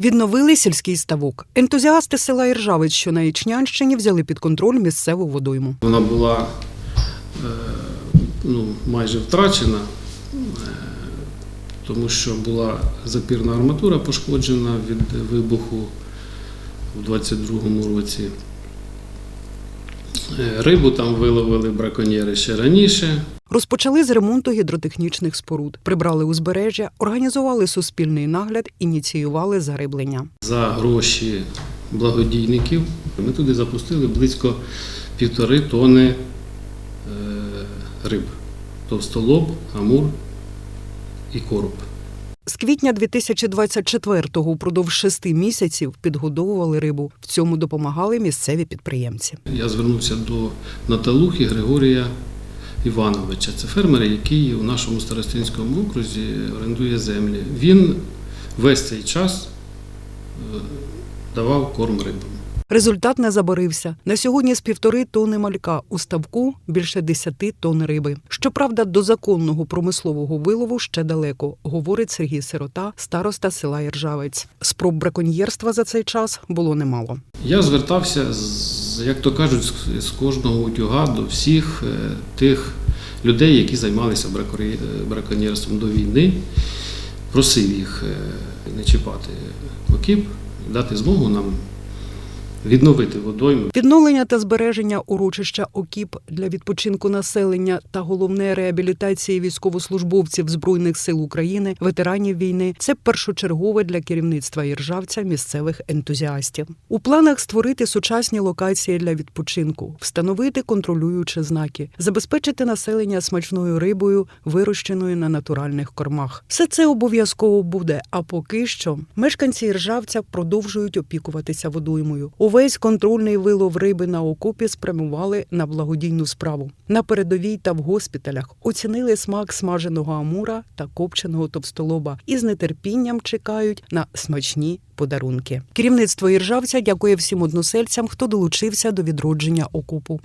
Відновили сільський ставок. Ентузіасти села Іржавець, що на Ічнянщині, взяли під контроль місцеву водойму. Вона була е, ну, майже втрачена, е, тому що була запірна арматура пошкоджена від вибуху у 22-му році. Е, Рибу там виловили браконьєри ще раніше. Розпочали з ремонту гідротехнічних споруд, прибрали узбережжя, організували суспільний нагляд, ініціювали зариблення. За гроші благодійників ми туди запустили близько півтори тони е, риб. Товстолоб, амур і короб. З квітня 2024-го упродовж шести місяців підгодовували рибу. В цьому допомагали місцеві підприємці. Я звернувся до Наталухи Григорія Івановича. Це фермер, який у нашому старостинському окрузі орендує землі. Він весь цей час е, давав корм рибам. Результат не забарився. На сьогодні з півтори тони малька у ставку більше десяти тонн риби. Щоправда, до законного промислового вилову ще далеко, говорить Сергій Сирота, староста села Іржавець. Спроб браконьєрства за цей час було немало. Я звертався, з, як то кажуть, з- кожного утюга до всіх е, тих людей, які займалися е, браконьєрством до війни, просив їх е, не чіпати окіп, дати змогу нам відновити водойму. Відновлення та збереження урочища ОКІП для відпочинку населення та головне реабілітації військовослужбовців збройних сил України, ветеранів війни це першочергове для керівництва Іржавця місцевих ентузіастів. У планах створити сучасні локації для відпочинку, встановити контролюючі знаки, забезпечити населення смачною рибою, вирощеною на натуральних кормах. Все це обов'язково буде. А поки що мешканці Іржавця продовжують опікуватися водоймою. Увесь контрольний вилов риби на окопі спрямували на благодійну справу. На передовій та в госпіталях оцінили смак смаженого амура та копченого товстолоба і з нетерпінням чекають на смачні подарунки. Керівництво Іржавця дякує всім односельцям, хто долучився до відродження окопу.